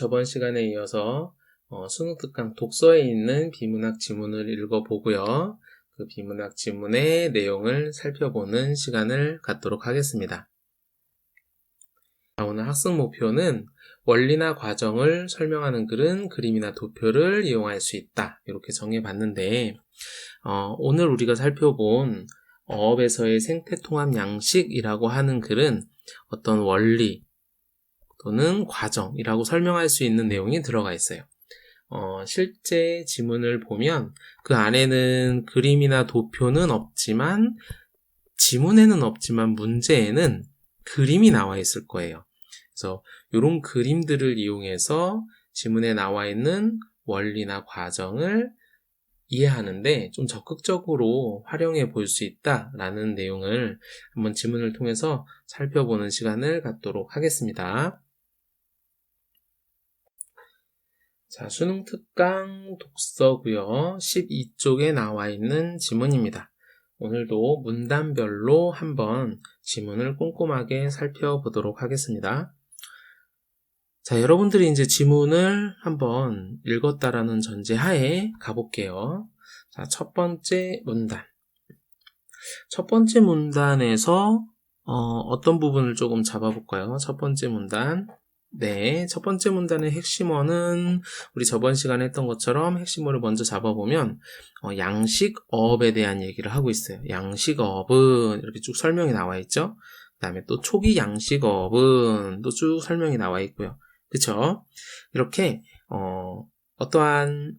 저번 시간에 이어서 어, 수능특강 독서에 있는 비문학 지문을 읽어보고요. 그 비문학 지문의 내용을 살펴보는 시간을 갖도록 하겠습니다. 자, 오늘 학습 목표는 원리나 과정을 설명하는 글은 그림이나 도표를 이용할 수 있다. 이렇게 정해봤는데 어, 오늘 우리가 살펴본 어업에서의 생태통합 양식이라고 하는 글은 어떤 원리 또는 과정이라고 설명할 수 있는 내용이 들어가 있어요. 어, 실제 지문을 보면 그 안에는 그림이나 도표는 없지만 지문에는 없지만 문제에는 그림이 나와 있을 거예요. 그래서 이런 그림들을 이용해서 지문에 나와 있는 원리나 과정을 이해하는데 좀 적극적으로 활용해 볼 수 있다라는 내용을 한번 지문을 통해서 살펴보는 시간을 갖도록 하겠습니다. 자, 수능 특강 독서고요. 12쪽에 나와 있는 지문입니다. 오늘도 문단별로 한번 지문을 꼼꼼하게 살펴보도록 하겠습니다. 자, 여러분들이 이제 지문을 한번 읽었다라는 전제 하에 가볼게요. 자, 첫 번째 문단. 첫 번째 문단에서 어, 떤 부분을 조금 잡아볼까요? 첫 번째 문단. 네, 첫 번째 문단의 핵심어는 우리 저번 시간에 했던 것처럼 핵심어를 먼저 잡아보면 어, 양식어업에 대한 얘기를 하고 있어요. 양식어업은 이렇게 쭉 설명이 나와 있죠. 그 다음에 또 초기 양식어업은 또 쭉 설명이 나와 있고요. 그쵸? 이렇게 어, 어떠한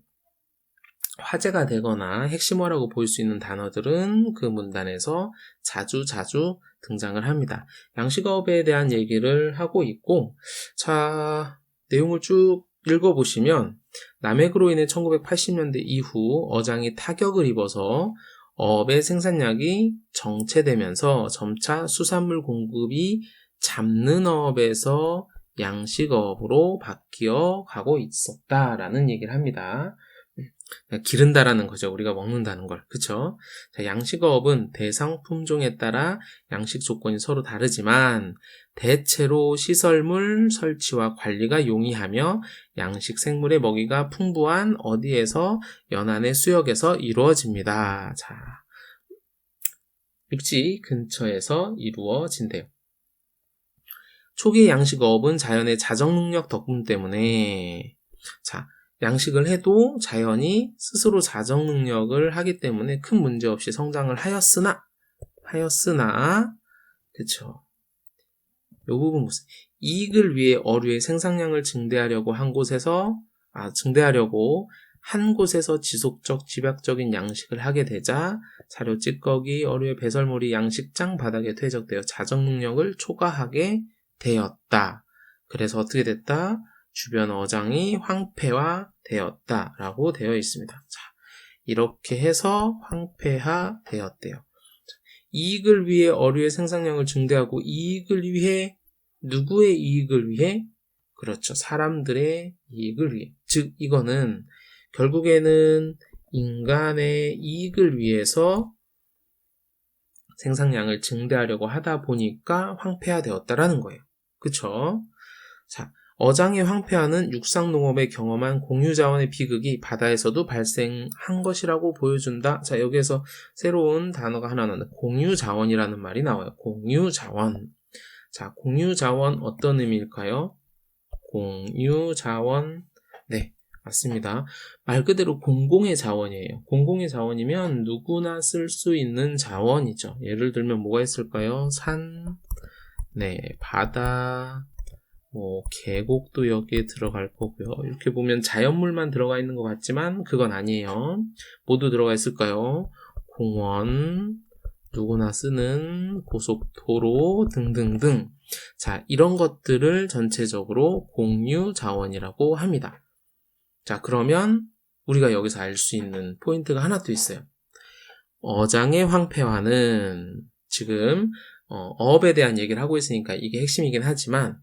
화제가 되거나 핵심어라고 볼 수 있는 단어들은 그 문단에서 자주 자주 등장을 합니다. 양식업에 대한 얘기를 하고 있고, 자, 내용을 쭉 읽어보시면, 남핵으로 인해 1980년대 이후 어장이 타격을 입어서 업의 생산량이 정체되면서 점차 수산물 공급이 잡는 업에서 양식업으로 바뀌어 가고 있었다라는 얘기를 합니다. 기른다라는 거죠. 우리가 먹는다는 걸. 그쵸? 자, 양식업은 대상 품종에 따라 양식 조건이 서로 다르지만 대체로 시설물 설치와 관리가 용이하며 양식 생물의 먹이가 풍부한 어디에서 연안의 수역에서 이루어집니다. 자, 육지 근처에서 이루어진대요. 초기 양식업은 자연의 자정 능력 덕분 때문에 자, 양식을 해도 자연이 스스로 자정 능력을 하기 때문에 큰 문제 없이 성장을 하였으나 하였으나 그쵸 요 부분 보세요. 이익을 위해 어류의 생산량을 증대하려고 한 곳에서 아 증대하려고 한 곳에서 지속적 집약적인 양식을 하게 되자 사료 찌꺼기 어류의 배설물이 양식장 바닥에 퇴적되어 자정 능력을 초과하게 되었다. 그래서 어떻게 됐다? 주변 어장이 황폐화 되었다라고 되어 있습니다. 자, 이렇게 해서 황폐화 되었대요. 이익을 위해 어류의 생산량을 증대하고 이익을 위해 누구의 이익을 위해? 그렇죠. 사람들의 이익을 위해. 즉 이거는 결국에는 인간의 이익을 위해서 생산량을 증대하려고 하다 보니까 황폐화되었다라는 거예요. 그쵸? 자, 어장의 황폐화는 육상농업에 경험한 공유자원의 비극이 바다에서도 발생한 것이라고 보여준다. 자, 여기에서 새로운 단어가 하나 나오네. 공유자원이라는 말이 나와요. 공유자원. 자, 공유자원 어떤 의미일까요? 공유자원. 네, 맞습니다. 말 그대로 공공의 자원이에요. 공공의 자원이면 누구나 쓸 수 있는 자원이죠. 예를 들면 뭐가 있을까요? 산, 네, 바다, 뭐 계곡도 여기에 들어갈 거고요. 이렇게 보면 자연물만 들어가 있는 것 같지만 그건 아니에요. 모두 들어가 있을까요? 공원, 누구나 쓰는 고속도로 등등등. 자, 이런 것들을 전체적으로 공유 자원이라고 합니다. 자, 그러면 우리가 여기서 알 수 있는 포인트가 하나 더 있어요. 어장의 황폐화는 지금 어, 업에 대한 얘기를 하고 있으니까 이게 핵심이긴 하지만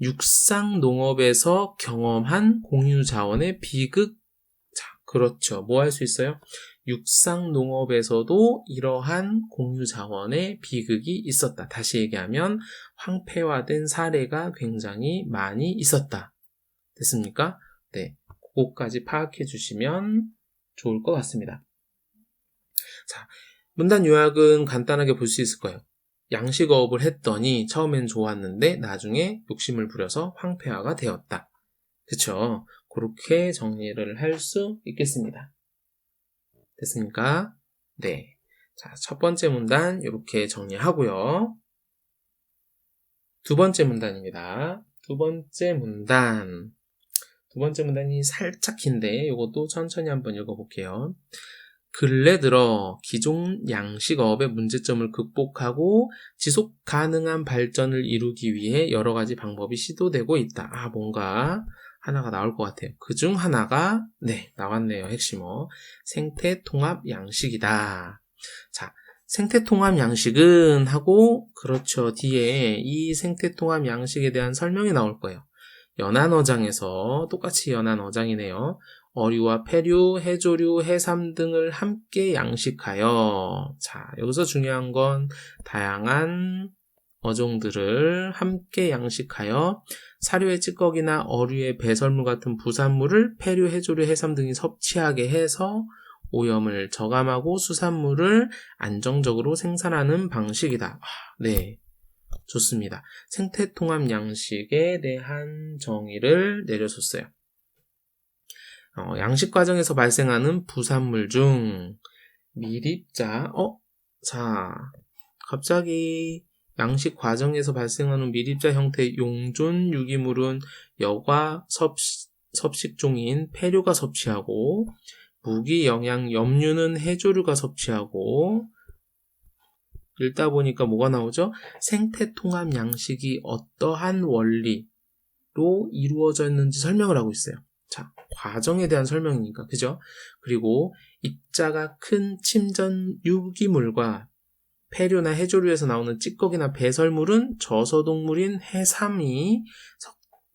육상 농업에서 경험한 공유 자원의 비극. 자, 그렇죠. 뭐 할 수 있어요? 육상 농업에서도 이러한 공유 자원의 비극이 있었다. 다시 얘기하면 황폐화된 사례가 굉장히 많이 있었다. 됐습니까? 네. 그거까지 파악해 주시면 좋을 것 같습니다. 자, 문단 요약은 간단하게 볼 수 있을 거예요. 양식어업을 했더니 처음엔 좋았는데 나중에 욕심을 부려서 황폐화가 되었다. 그쵸? 그렇게 정리를 할 수 있겠습니다. 됐습니까? 네. 자, 첫 번째 문단 이렇게 정리하고요. 두 번째 문단입니다. 두 번째 문단. 두 번째 문단이 살짝 긴데 이것도 천천히 한번 읽어볼게요. 근래 들어 기존 양식업의 문제점을 극복하고 지속 가능한 발전을 이루기 위해 여러 가지 방법이 시도되고 있다. 아, 뭔가 하나가 나올 것 같아요. 그 중 하나가, 네, 나왔네요. 핵심어. 생태 통합 양식이다. 자, 생태 통합 양식은 하고, 그렇죠. 뒤에 이 생태 통합 양식에 대한 설명이 나올 거예요. 연안어장에서 똑같이 연안어장이네요. 어류와 폐류, 해조류, 해삼 등을 함께 양식하여 자, 여기서 중요한 건 다양한 어종들을 함께 양식하여 사료의 찌꺼기나 어류의 배설물 같은 부산물을 폐류, 해조류, 해삼 등이 섭취하게 해서 오염을 저감하고 수산물을 안정적으로 생산하는 방식이다. 아, 네. 좋습니다. 생태통합 양식에 대한 정의를 내려줬어요. 어, 양식 과정에서 발생하는 부산물 중 미립자, 어? 자, 갑자기 양식 과정에서 발생하는 미립자 형태의 용존 유기물은 여과 섭식, 섭식종인 폐류가 섭취하고 무기 영양 염류는 해조류가 섭취하고 읽다 보니까 뭐가 나오죠? 생태 통합 양식이 어떠한 원리로 이루어져 있는지 설명을 하고 있어요. 자, 과정에 대한 설명이니까, 그죠? 그리고 입자가 큰 침전 유기물과 폐류나 해조류에서 나오는 찌꺼기나 배설물은 저서동물인 해삼이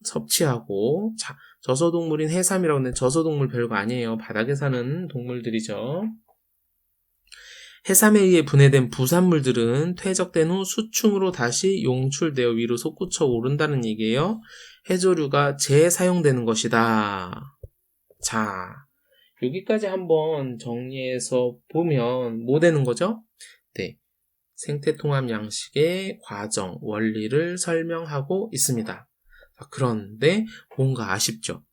섭 취하고, 자, 저서동물인 해삼이라고 하는데 저서동물 별거 아니에요. 바닥에 사는 동물들이죠. 해삼에 의해 분해된 부산물들은 퇴적된 후 수충으로 다시 용출되어 위로 솟구쳐 오른다는 얘기예요. 해조류가 재사용되는 것이다. 자, 여기까지 한번 정리해서 보면 뭐 되는 거죠? 네. 생태통합 양식의 과정, 원리를 설명하고 있습니다. 그런데 뭔가 아쉽죠?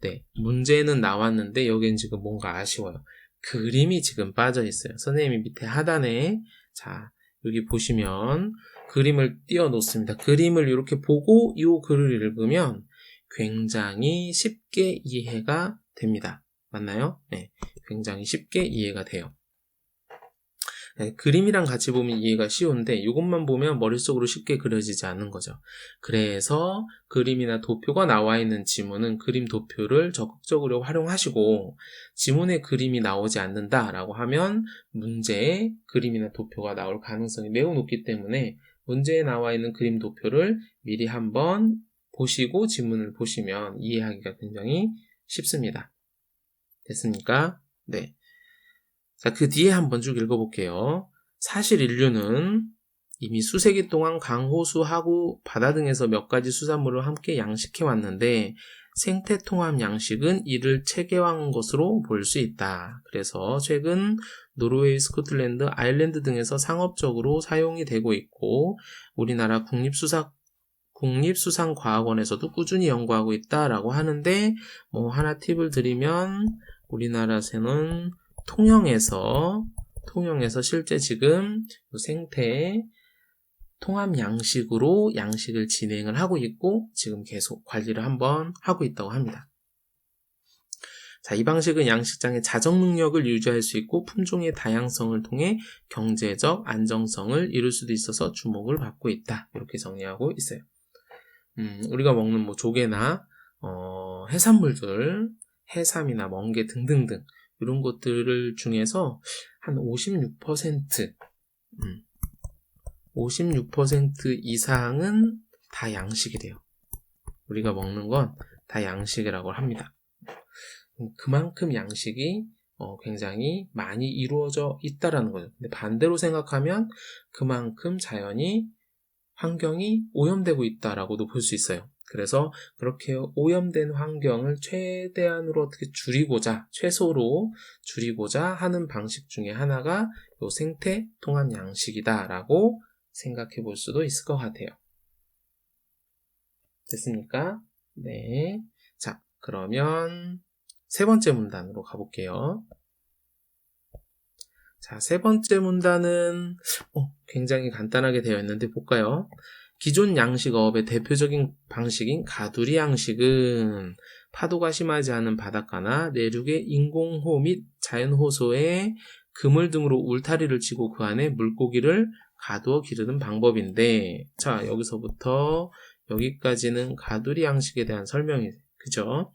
네. 문제는 나왔는데 여기는 지금 뭔가 아쉬워요. 그림이 지금 빠져 있어요. 선생님이 밑에 하단에 자 여기 보시면 그림을 띄워 놓습니다. 그림을 이렇게 보고 이 글을 읽으면 굉장히 쉽게 이해가 됩니다. 맞나요? 네, 굉장히 쉽게 이해가 돼요. 네, 그림이랑 같이 보면 이해가 쉬운데 이것만 보면 머릿속으로 쉽게 그려지지 않는 거죠. 그래서 그림이나 도표가 나와 있는 지문은 그림 도표를 적극적으로 활용하시고 지문에 그림이 나오지 않는다라고 하면 문제에 그림이나 도표가 나올 가능성이 매우 높기 때문에 문제에 나와 있는 그림 도표를 미리 한번 보시고 지문을 보시면 이해하기가 굉장히 쉽습니다. 됐습니까? 네. 자, 그 뒤에 한번 쭉 읽어볼게요. 사실 인류는 이미 수세기 동안 강호수, 하구, 바다 등에서 몇 가지 수산물을 함께 양식해 왔는데 생태 통합 양식은 이를 체계화한 것으로 볼 수 있다. 그래서 최근 노르웨이, 스코틀랜드, 아일랜드 등에서 상업적으로 사용이 되고 있고 우리나라 국립수사 국립수산과학원에서도 꾸준히 연구하고 있다라고 하는데 뭐 하나 팁을 드리면 우리나라에서는 통영에서 통영에서 실제 지금 생태 통합 양식으로 양식을 진행을 하고 있고 지금 계속 관리를 한번 하고 있다고 합니다. 자, 이 방식은 양식장의 자정 능력을 유지할 수 있고 품종의 다양성을 통해 경제적 안정성을 이룰 수도 있어서 주목을 받고 있다. 이렇게 정리하고 있어요. 음, 우리가 먹는 뭐 조개나 어, 해산물들, 해삼이나 멍게 등등등 이런 것들을 중에서 한 56%, 음, 56% 이상은 다 양식이 돼요. 우리가 먹는 건 다 양식이라고 합니다. 그만큼 양식이 어, 굉장히 많이 이루어져 있다라는 거죠. 근데 반대로 생각하면 그만큼 자연이 환경이 오염되고 있다라고도 볼 수 있어요. 그래서 그렇게 오염된 환경을 최대한으로 어떻게 줄이고자, 최소로 줄이고자 하는 방식 중에 하나가 요 생태 통합 양식이다라고 생각해 볼 수도 있을 것 같아요. 됐습니까? 네. 자, 그러면 세 번째 문단으로 가볼게요. 자, 세 번째 문단은 어, 굉장히 간단하게 되어 있는데 볼까요? 기존 양식업의 대표적인 방식인 가두리 양식은 파도가 심하지 않은 바닷가나 내륙의 인공호 및 자연호소에 그물 등으로 울타리를 치고 그 안에 물고기를 가두어 기르는 방법인데 자 여기서부터 여기까지는 가두리 양식에 대한 설명이 그죠?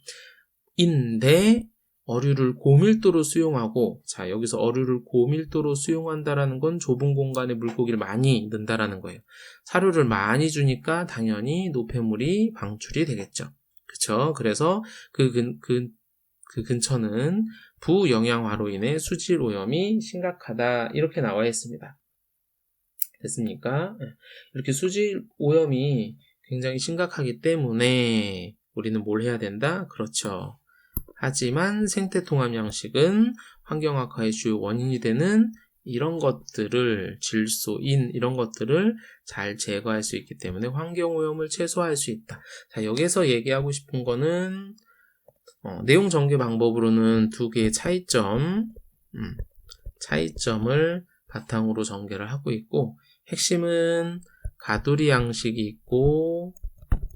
인데 어류를 고밀도로 수용하고 자 여기서 어류를 고밀도로 수용한다라는 건 좁은 공간에 물고기를 많이 넣는다라는 거예요. 사료를 많이 주니까 당연히 노폐물이 방출이 되겠죠. 그렇죠? 그래서 그, 근, 그, 그 근처는 부영양화로 인해 수질 오염이 심각하다 이렇게 나와 있습니다. 됐습니까? 예. 이렇게 수질 오염이 굉장히 심각하기 때문에 우리는 뭘 해야 된다? 그렇죠. 하지만 생태 통합 양식은 환경악화의 주요 원인이 되는 이런 것들을 질소인 이런 것들을 잘 제거할 수 있기 때문에 환경 오염을 최소화할 수 있다. 자 여기서 얘기하고 싶은 거는 어, 내용 전개 방법으로는 두 개의 차이점 음, 차이점을 바탕으로 전개를 하고 있고 핵심은 가두리 양식이 있고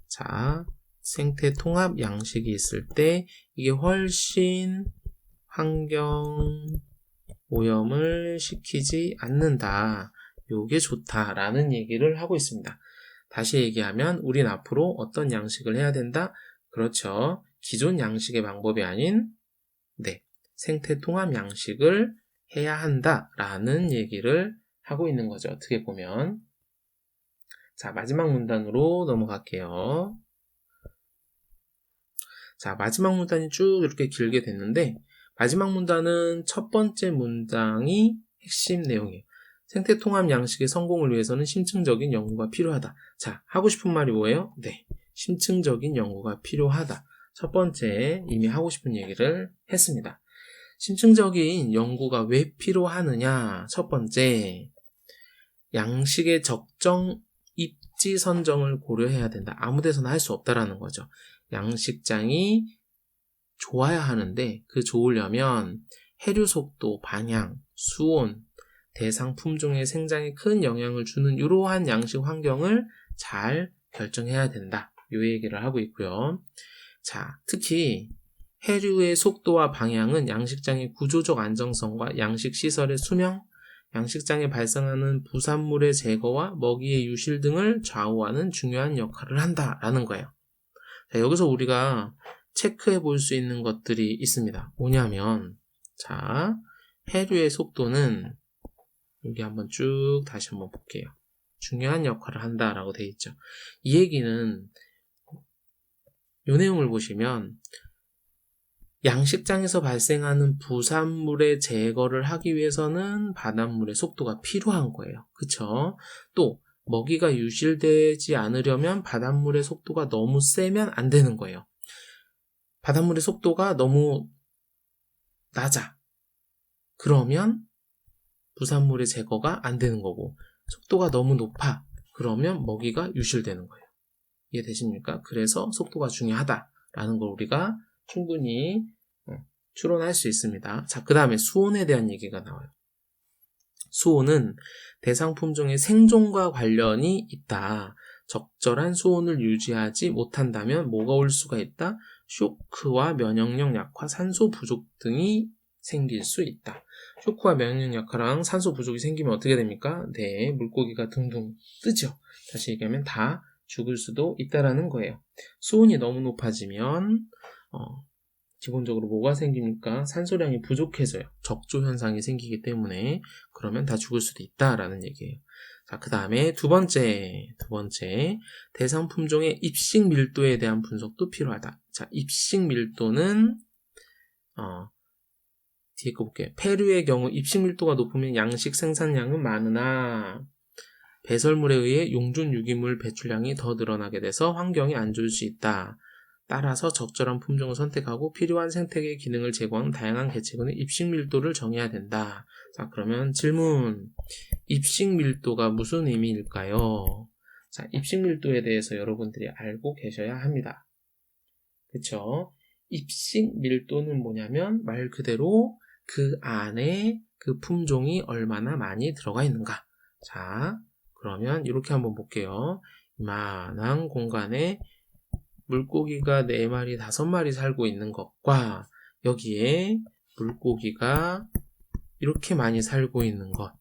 자 생태 통합 양식이 있을 때 이게 훨씬 환경 오염을 시키지 않는다. 요게 좋다라는 얘기를 하고 있습니다. 다시 얘기하면 우린 앞으로 어떤 양식을 해야 된다? 그렇죠. 기존 양식의 방법이 아닌 네, 생태 통합 양식을 해야 한다라는 얘기를 하고 있는 거죠. 어떻게 보면 자, 마지막 문단으로 넘어갈게요. 자, 마지막 문단이 쭉 이렇게 길게 됐는데, 마지막 문단은 첫 번째 문장이 핵심 내용이에요. 생태 통합 양식의 성공을 위해서는 심층적인 연구가 필요하다. 자, 하고 싶은 말이 뭐예요? 네. 심층적인 연구가 필요하다. 첫 번째, 이미 하고 싶은 얘기를 했습니다. 심층적인 연구가 왜 필요하느냐? 첫 번째, 양식의 적정 입지 선정을 고려해야 된다. 아무 데서나 할 수 없다라는 거죠. 양식장이 좋아야 하는데 그 좋으려면 해류 속도, 방향, 수온, 대상 품종의 생장에 큰 영향을 주는 이러한 양식 환경을 잘 결정해야 된다. 요 얘기를 하고 있고요. 자, 특히 해류의 속도와 방향은 양식장의 구조적 안정성과 양식 시설의 수명, 양식장에 발생하는 부산물의 제거와 먹이의 유실 등을 좌우하는 중요한 역할을 한다라는 거예요. 자, 여기서 우리가 체크해 볼 수 있는 것들이 있습니다. 뭐냐면, 자, 해류의 속도는 여기 한번 쭉 다시 한번 볼게요. 중요한 역할을 한다라고 되어 있죠. 이 얘기는 이 내용을 보시면 양식장에서 발생하는 부산물의 제거를 하기 위해서는 바닷물의 속도가 필요한 거예요. 그쵸? 또 먹이가 유실되지 않으려면 바닷물의 속도가 너무 세면 안 되는 거예요. 바닷물의 속도가 너무 낮아. 그러면 부산물의 제거가 안 되는 거고, 속도가 너무 높아. 그러면 먹이가 유실되는 거예요. 이해되십니까? 그래서 속도가 중요하다라는 걸 우리가 충분히 어, 추론할 수 있습니다. 자, 그 다음에 수온에 대한 얘기가 나와요. 수온은 대상 품종의 생존과 관련이 있다. 적절한 수온을 유지하지 못한다면 뭐가 올 수가 있다? 쇼크와 면역력 약화, 산소 부족 등이 생길 수 있다. 쇼크와 면역력 약화랑 산소 부족이 생기면 어떻게 됩니까? 네, 물고기가 둥둥 뜨죠. 다시 얘기하면 다 죽을 수도 있다라는 거예요. 수온이 너무 높아지면 어, 기본적으로 뭐가 생깁니까? 산소량이 부족해져요. 적조 현상이 생기기 때문에 그러면 다 죽을 수도 있다라는 얘기예요. 자, 그 다음에 두 번째, 두 번째, 대상 품종의 입식 밀도에 대한 분석도 필요하다. 자, 입식 밀도는, 어, 뒤에 거 볼게요. 페루의 경우 입식 밀도가 높으면 양식 생산량은 많으나 배설물에 의해 용준 유기물 배출량이 더 늘어나게 돼서 환경이 안 좋을 수 있다. 따라서 적절한 품종을 선택하고 필요한 생태계 기능을 제공하는 다양한 개체군의 입식 밀도를 정해야 된다. 자, 그러면 질문. 입식 밀도가 무슨 의미일까요? 자, 입식 밀도에 대해서 여러분들이 알고 계셔야 합니다. 그쵸? 입식 밀도는 뭐냐면 말 그대로 그 안에 그 품종이 얼마나 많이 들어가 있는가. 자, 그러면 이렇게 한번 볼게요. 이만한 공간에 물고기가 4마리, 5마리 살고 있는 것과 여기에 물고기가 이렇게 많이 살고 있는 것.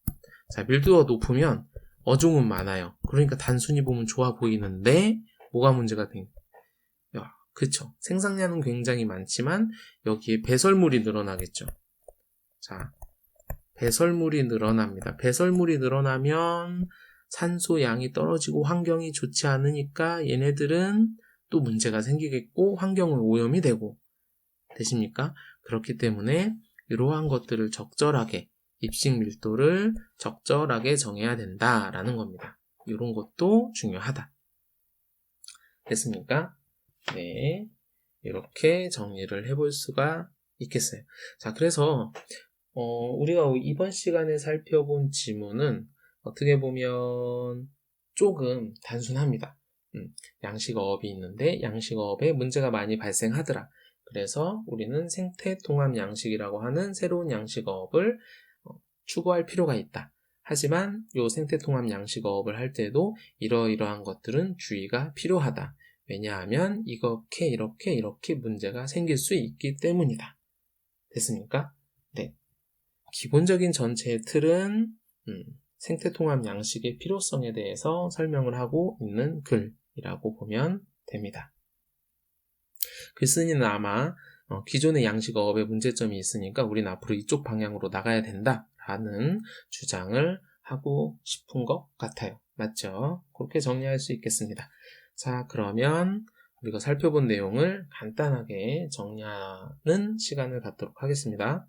자, 밀도가 높으면 어종은 많아요. 그러니까 단순히 보면 좋아 보이는데 뭐가 문제가 된? 야, 그쵸. 생산량은 굉장히 많지만 여기에 배설물이 늘어나겠죠. 자, 배설물이 늘어납니다. 배설물이 늘어나면 산소 양이 떨어지고 환경이 좋지 않으니까 얘네들은 또 문제가 생기겠고 환경은 오염이 되고 되십니까? 그렇기 때문에 이러한 것들을 적절하게 입식 밀도를 적절하게 정해야 된다라는 겁니다. 이런 것도 중요하다. 됐습니까? 네. 이렇게 정리를 해볼 수가 있겠어요. 자, 그래서 어, 우리가 이번 시간에 살펴본 지문은 어떻게 보면 조금 단순합니다. 음, 양식어업이 있는데 양식어업에 문제가 많이 발생하더라. 그래서 우리는 생태 통합 양식이라고 하는 새로운 양식어업을 어, 추구할 필요가 있다. 하지만 이 생태 통합 양식어업을 할 때도 이러이러한 것들은 주의가 필요하다. 왜냐하면 이렇게 이렇게 이렇게 문제가 생길 수 있기 때문이다. 됐습니까? 네. 기본적인 전체의 틀은 음, 생태통합 양식의 필요성에 대해서 설명을 하고 있는 글 이라고 보면 됩니다. 글쓴이는 아마 어, 기존의 양식 어업에 문제점이 있으니까 우리는 앞으로 이쪽 방향으로 나가야 된다라는 주장을 하고 싶은 것 같아요. 맞죠? 그렇게 정리할 수 있겠습니다. 자, 그러면 우리가 살펴본 내용을 간단하게 정리하는 시간을 갖도록 하겠습니다.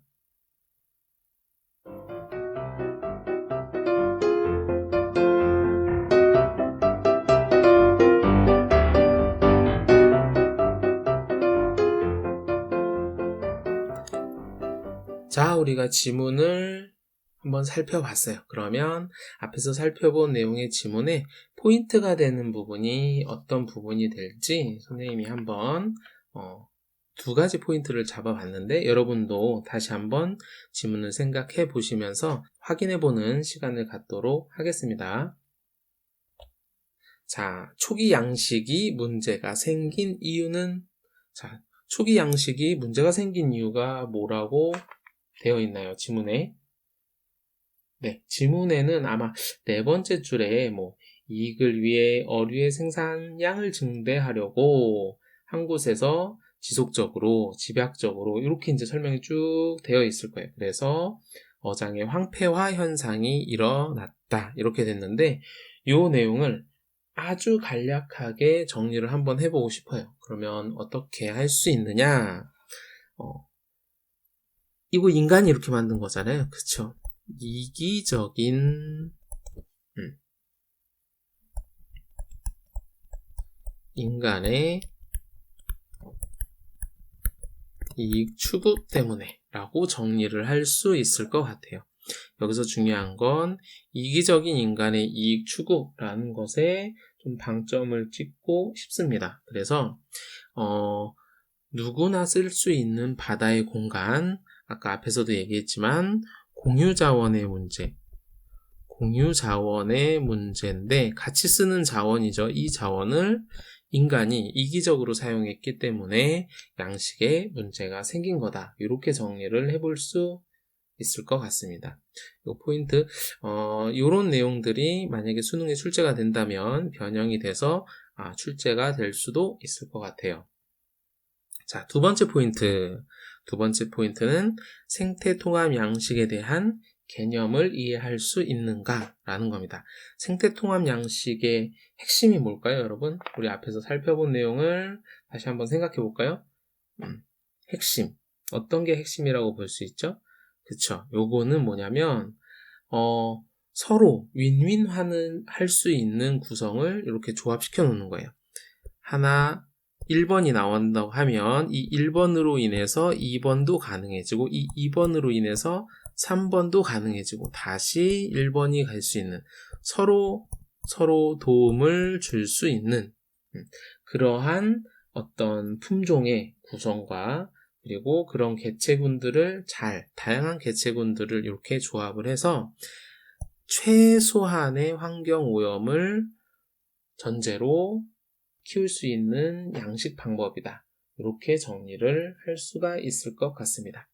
자, 우리가 지문을 한번 살펴봤어요. 그러면 앞에서 살펴본 내용의 지문에 포인트가 되는 부분이 어떤 부분이 될지 선생님이 한번 어, 두 가지 포인트를 잡아봤는데 여러분도 다시 한번 지문을 생각해 보시면서 확인해 보는 시간을 갖도록 하겠습니다. 자, 초기 양식이 문제가 생긴 이유는 자, 초기 양식이 문제가 생긴 이유가 뭐라고 되어 있나요? 지문에. 네, 지문에는 아마 네 번째 줄에 뭐 이익을 위해 어류의 생산량을 증대하려고 한 곳에서 지속적으로, 집약적으로 이렇게 이제 설명이 쭉 되어 있을 거예요. 그래서 어장의 황폐화 현상이 일어났다. 이렇게 됐는데 이 내용을 아주 간략하게 정리를 한번 해보고 싶어요. 그러면 어떻게 할 수 있느냐? 어, 이거 인간이 이렇게 만든 거잖아요. 그쵸? 이기적인, 음, 인간의 이익 추구 때문에 라고 정리를 할 수 있을 것 같아요. 여기서 중요한 건 이기적인 인간의 이익 추구라는 것에 좀 방점을 찍고 싶습니다. 그래서 어, 누구나 쓸 수 있는 바다의 공간, 아까 앞에서도 얘기했지만 공유 자원의 문제, 공유 자원의 문제인데 같이 쓰는 자원이죠. 이 자원을 인간이 이기적으로 사용했기 때문에 양식에 문제가 생긴 거다. 이렇게 정리를 해볼 수 있을 것 같습니다. 이 포인트, 어, 이런 내용들이 만약에 수능에 출제가 된다면 변형이 돼서 아, 출제가 될 수도 있을 것 같아요. 자, 두 번째 포인트. 두 번째 포인트는 생태 통합 양식에 대한 개념을 이해할 수 있는가? 라는 겁니다. 생태 통합 양식의 핵심이 뭘까요, 여러분? 우리 앞에서 살펴본 내용을 다시 한번 생각해 볼까요? 음, 핵심. 어떤 게 핵심이라고 볼 수 있죠? 그쵸. 요거는 뭐냐면, 어, 서로 윈윈 하는, 할 수 있는 구성을 이렇게 조합시켜 놓는 거예요. 하나, 1번이 나온다고 하면 이 1번으로 인해서 2번도 가능해지고 이 2번으로 인해서 3번도 가능해지고 다시 1번이 갈 수 있는 서로 서로 도움을 줄 수 있는 음, 그러한 어떤 품종의 구성과 그리고 그런 개체군들을 잘 다양한 개체군들을 이렇게 조합을 해서 최소한의 환경 오염을 전제로 키울 수 있는 양식 방법이다. 이렇게 정리를 할 수가 있을 것 같습니다.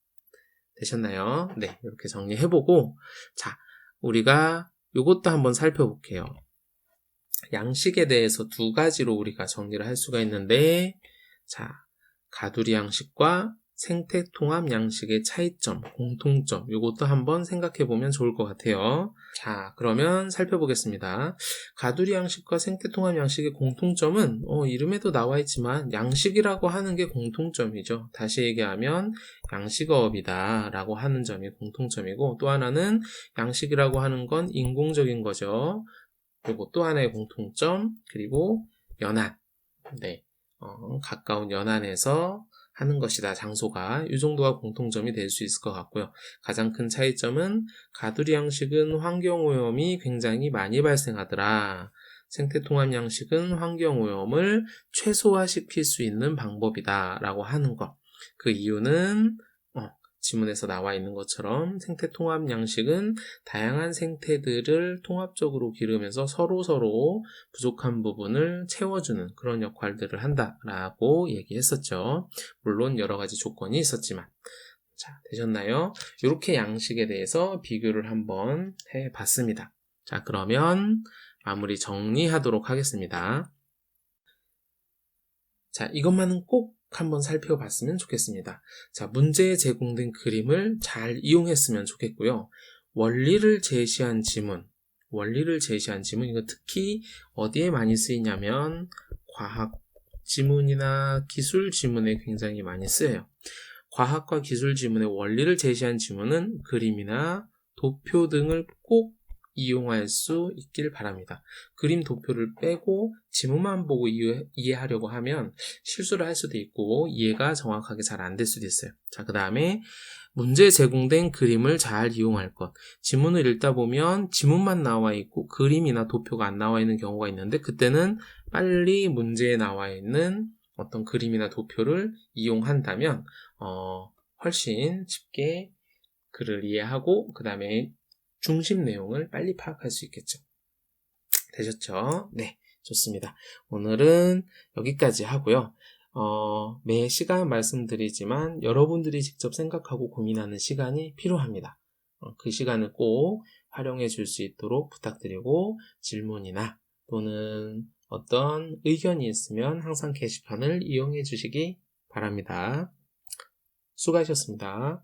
되셨나요? 네, 이렇게 정리해보고, 자, 우리가 이것도 한번 살펴볼게요. 양식에 대해서 두 가지로 우리가 정리를 할 수가 있는데, 자, 가두리 양식과 생태 통합 양식의 차이점, 공통점, 이것도 한번 생각해 보면 좋을 것 같아요. 자, 그러면 살펴보겠습니다. 가두리 양식과 생태 통합 양식의 공통점은 어, 이름에도 나와 있지만 양식이라고 하는 게 공통점이죠. 다시 얘기하면 양식어업이다 라고 하는 점이 공통점이고 또 하나는 양식이라고 하는 건 인공적인 거죠. 그리고 또 하나의 공통점 그리고 연안, 네, 어, 가까운 연안에서 하는 것이다. 장소가 이 정도가 공통점이 될 수 있을 것 같고요. 가장 큰 차이점은 가두리 양식은 환경 오염이 굉장히 많이 발생하더라. 생태 통합 양식은 환경 오염을 최소화시킬 수 있는 방법이다. 라고 하는 것. 그 이유는 지문에서 나와 있는 것처럼 생태 통합 양식은 다양한 생태들을 통합적으로 기르면서 서로 서로 부족한 부분을 채워주는 그런 역할들을 한다라고 얘기했었죠. 물론 여러 가지 조건이 있었지만. 자, 되셨나요? 이렇게 양식에 대해서 비교를 한번 해 봤습니다. 자, 그러면 마무리 정리하도록 하겠습니다. 자, 이것만은 꼭 한번 살펴봤으면 좋겠습니다. 자, 문제에 제공된 그림을 잘 이용했으면 좋겠고요. 원리를 제시한 지문, 원리를 제시한 지문, 이거 특히 어디에 많이 쓰이냐면 과학 지문이나 기술 지문에 굉장히 많이 쓰여요. 과학과 기술 지문의 원리를 제시한 지문은 그림이나 도표 등을 꼭 이용할 수 있길 바랍니다. 그림 도표를 빼고 지문만 보고 이해, 하려고 하면 실수를 할 수도 있고 이해가 정확하게 잘 안 될 수도 있어요. 자, 그 다음에 문제에 제공된 그림을 잘 이용할 것. 지문을 읽다 보면 지문만 나와 있고 그림이나 도표가 안 나와 있는 경우가 있는데 그때는 빨리 문제에 나와 있는 어떤 그림이나 도표를 이용한다면 어, 훨씬 쉽게 글을 이해하고 그 다음에 중심 내용을 빨리 파악할 수 있겠죠. 되셨죠? 네, 좋습니다. 오늘은 여기까지 하고요. 어, 매 시간 말씀드리지만 여러분들이 직접 생각하고 고민하는 시간이 필요합니다. 어, 그 시간을 꼭 활용해 줄 수 있도록 부탁드리고 질문이나 또는 어떤 의견이 있으면 항상 게시판을 이용해 주시기 바랍니다. 수고하셨습니다.